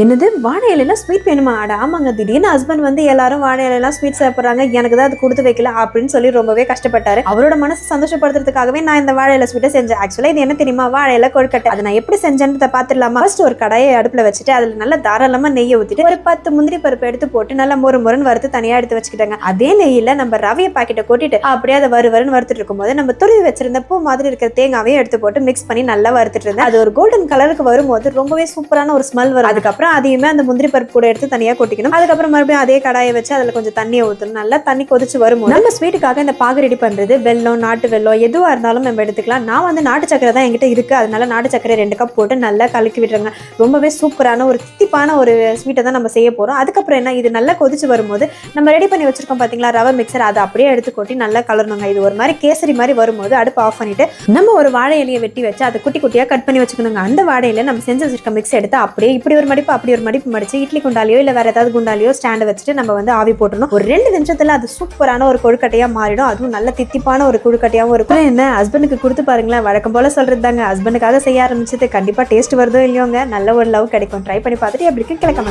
என்னது வாழை இலையில ஸ்வீட் வேணுமா? ஆட ஆமாங்க திடீர்னு ஹஸ்பண்ட் வந்து எல்லாரும் வாழை இலையெல்லாம் ஸ்வீட் சாப்பிட்றாங்க. எனக்கு தான் அது கொடுத்து வைக்கல அப்படின்னு சொல்லி ரொம்பவே கஷ்டப்பட்டாரு. அவரோட மனசு சந்தோஷப்படுத்துறதுக்காகவே நான் இந்த வாழை இலை ஸ்வீட்டை செஞ்சேன். ஆக்சுவலா இது என்ன தெரியுமா? வாழை இலை கொழுக்கட்டை. அதை நான் எப்படி செஞ்சேன்னு பார்த்துடலாமா? ஃபர்ஸ்ட் ஒரு கடையை அடுப்புல வச்சுட்டு அதுல நல்லா தாராளமா நெய்யை ஊத்திட்டு ஒரு பத்து முந்திரி பருப்பு எடுத்து போட்டு நல்லா மொறு மொறுன்னு வறுத்து தனியா எடுத்து வச்சுக்கிட்டாங்க. அதே நெய்யில நம்ம ரவைய பாக்கெட்டை கொட்டிட்டு அப்படியே அதை வறு வருன்னு வறுத்துட்டு இருக்கும்போது நம்ம துருவி வச்சிருந்த பூ மாதிரி இருக்கிற தேங்காவையும் எடுத்து போட்டு மிக்ஸ் பண்ணி நல்லா வறுத்துட்டு இருந்தேன். அது ஒரு கோல்டன் கலருக்கு வரும்போது ரொம்பவே சூப்பரான ஒரு ஸ்மெல் வரும். அதுக்கப்புறம் அதையுமே அந்த முந்திரி பருப்பு கூட எடுத்து தனியாக கொட்டிக்கணும். அதுக்கப்புறம் மறுபடியும் அதே கடாயை வச்சு அதில் கொஞ்சம் தண்ணியை ஊற்றணும் நல்லா தண்ணி கொதிச்சு வரும்போது நம்ம ஸ்வீட்டுக்காக இந்த பாகு ரெடி பண்ணுறது வெல்லம் நாட்டு வெல்லம் எதுவாக இருந்தாலும் நம்ம எடுத்துக்கலாம். நான் வந்து நாட்டு சக்கரை தான் என்கிட்ட இருக்கு. அதனால நாட்டு சக்கரை ரெண்டு கப் போட்டு நல்லா கலக்கி விட்டுருங்க. ரொம்பவே சூப்பரான ஒரு தித்திப்பான ஒரு ஸ்வீட்டை தான் நம்ம செய்ய போகிறோம் அதுக்கப்புறம் என்ன இது நல்லா கொதிச்சு வரும்போது நம்ம ரெடி பண்ணி வச்சிருக்கோம் பார்த்தீங்களா ரவை மிக்சர் அதை அப்படியே எடுத்து கொட்டி நல்லா கலரணுங்க. இது ஒரு மாதிரி கேசரி மாதிரி வரும்போது அடுப்பு ஆஃப் பண்ணிட்டு நம்ம ஒரு வாழை இலையை வெட்டி வச்சு அதை குட்டி குட்டியாக கட் பண்ணி வச்சுக்கணுங்க. அந்த வாழையில நம்ம செஞ்சு வச்சிருக்க மிக்ஸ் எடுத்து அப்படியே இப்படி ஒரு மடிப்பு அப்படி ஒரு மடிப்பு மடிச்சு இட்லி குண்டாலியோ இல்லை வேற ஏதாவது குண்டாலியோ ஸ்டாண்டை வச்சுட்டு நம்ம வந்து ஆவி போட்டுறணும் ஒரு ரெண்டு நிமிஷத்துல அது சூப்பரான ஒரு கொழுக்கட்டையா மாறிடும். அதுவும் நல்ல தித்திப்பான ஒரு கொழுக்கட்டையாகவும் இருக்கும். என்ன ஹஸ்பண்டுக்கு கொடுத்து பாருங்களேன் வழக்கம் போல சொல்றது தாங்க. ஹஸ்பண்டுக்காக செய்ய ஆரம்பிச்சது கண்டிப்பா டேஸ்ட் வருதோ இல்லையோங்க. நல்ல ஒரு லவ் கிடைக்கும். ட்ரை பண்ணி பார்த்துட்டு எப்படி இருக்கு கிழக்க